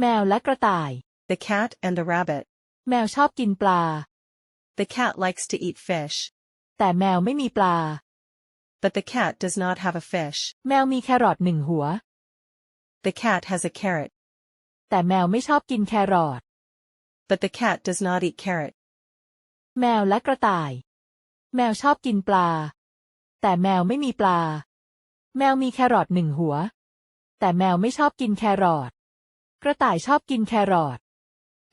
แมวและกระต่าย The cat and the rabbit. แมวชอบกินปลา The cat likes to eat fish. แต่แมวไม่มีปลา But the cat does not have a fish. แมวมีแครอทหนึ่งหัว The cat has a carrot. แต่แมวไม่ชอบกินแครอท But the cat does not eat carrot. แมวและกระต่าย แมวชอบกินปลา แต่แมวไม่มีปลา แมวมีแครอทหนึ่งหัว แต่แมวไม่ชอบกินแครอท กระต่ายชอบกินแครอท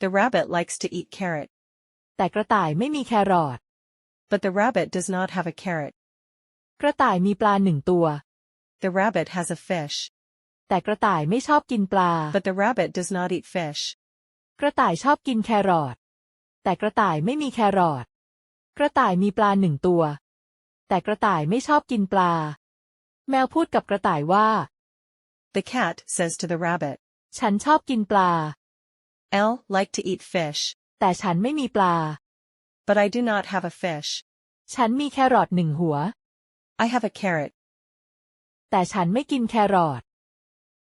The rabbit likes to eat carrot. แต่กระต่ายไม่มีแครอท But the rabbit does not have a carrot. กระต่ายมีปลาหนึ่งตัว The rabbit has a fish. แต่กระต่ายไม่ชอบกินปลา But the rabbit does not eat fish. กระต่ายชอบกินแครอท แต่กระต่ายไม่มีแครอท กระต่ายมีปลาหนึ่งตัว แต่กระต่ายไม่ชอบกินปลา แมวพูดกับกระต่ายว่า The cat says to the rabbit. ฉันชอบกินปลา L like to eat fish. แต่ฉันไม่มีปลา But I do not have a fish. ฉันมีแครอทหนึ่งหัว I have a carrot. แต่ฉันไม่กินแครอท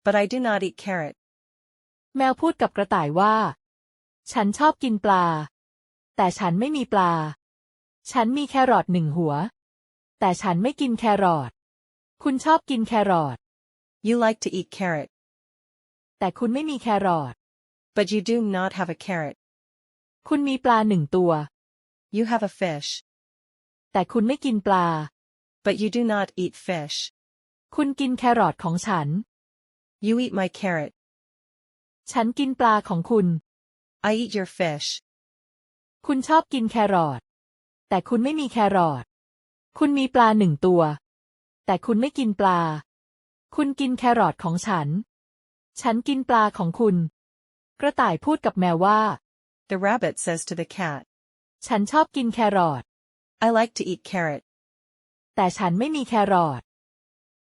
But I do not eat carrot. แมวพูดกับกระต่ายว่า ฉันชอบกินปลา แต่ฉันไม่มีปลา ฉันมีแครอทหนึ่งหัว แต่ฉันไม่กินแครอท คุณชอบกินแครอท You like to eat carrot. แต่คุณไม่มีแครอท But you do not have a carrot. คุณมีปลาหนึ่งตัว You have a fish. แต่คุณไม่กินปลา But you do not eat fish. คุณกินแครอทของฉัน You eat my carrot. ฉันกินปลาของคุณ I eat your fish. คุณชอบกินแครอท แต่คุณไม่มีแครอท คุณมีปลาหนึ่งตัว แต่คุณไม่กินปลา คุณกินแครอทของฉัน ฉันกินปลาของคุณ กระต่ายพูดกับแมวว่า The rabbit says to the cat. ฉันชอบกินแครอท I like to eat carrot. แต่ฉันไม่มีแครอท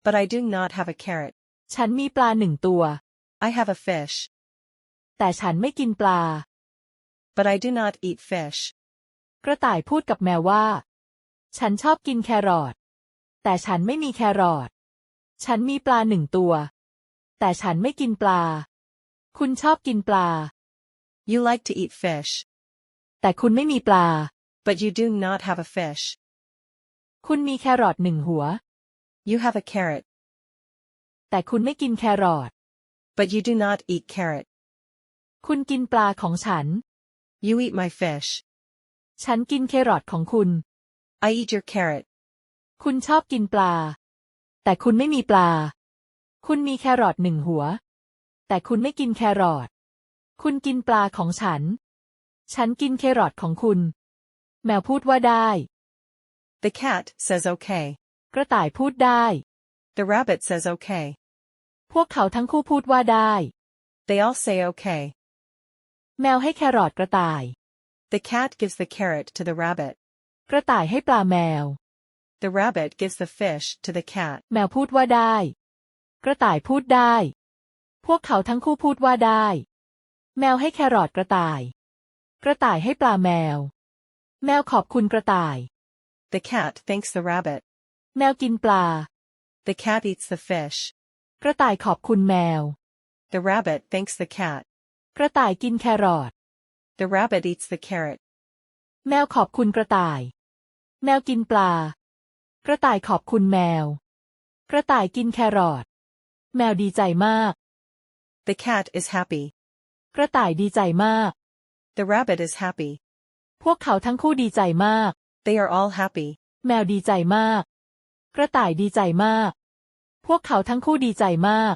But I do not have a carrot. ฉันมีปลาหนึ่งตัว I have a fish. แต่ฉันไม่กินปลา But I do not eat fish. กระต่ายพูดกับแมวว่า ฉันชอบกินแครอท แต่ฉันไม่มีแครอท ฉันมีปลาหนึ่งตัว แต่ฉันไม่กินปลา คุณชอบกินปลา You like to eat fish. แต่คุณไม่มีปลา But you do not have a fish. คุณมีแครอทหนึ่งหัว You have a carrot. แต่คุณไม่กินแครอท But you do not eat carrot. คุณกินปลาของฉัน You eat my fish. ฉันกินแครอทของคุณ I eat your carrot. คุณชอบกินปลา แต่คุณไม่มีปลา คุณมีแครอทหนึ่งหัว แต่คุณไม่กินแครอท คุณกินปลาของฉัน ฉันกินแครอทของคุณ แมวพูดว่าได้ The cat says okay. กระต่ายพูดได้ The rabbit says okay. พวกเขาทั้งคู่พูดว่าได้ They all say okay. แมวให้แครอทกระต่าย The cat gives the carrot to the rabbit. กระต่ายให้ปลาแมว The rabbit gives the fish to the cat. แมวพูดว่าได้ กระต่ายพูดได้ พวกเขาทั้งคู่พูดว่าได้ แมวให้แครอทกระต่าย กระต่ายให้ปลาแมว แมวขอบคุณกระต่าย The cat thanks the rabbit. แมวกินปลา The cat eats the fish. กระต่ายขอบคุณแมว The rabbit thanks the cat. กระต่ายกินแครอท The rabbit eats the carrot. แมวขอบคุณกระต่าย แมวกินปลา กระต่ายขอบคุณแมว กระต่ายกินแครอท แมวดีใจมาก The cat is happy. กระต่ายดีใจมาก The rabbit is happy. พวกเขาทั้งคู่ดีใจมาก They are all happy. แมวดีใจมาก กระต่ายดีใจมาก พวกเขาทั้งคู่ดีใจมาก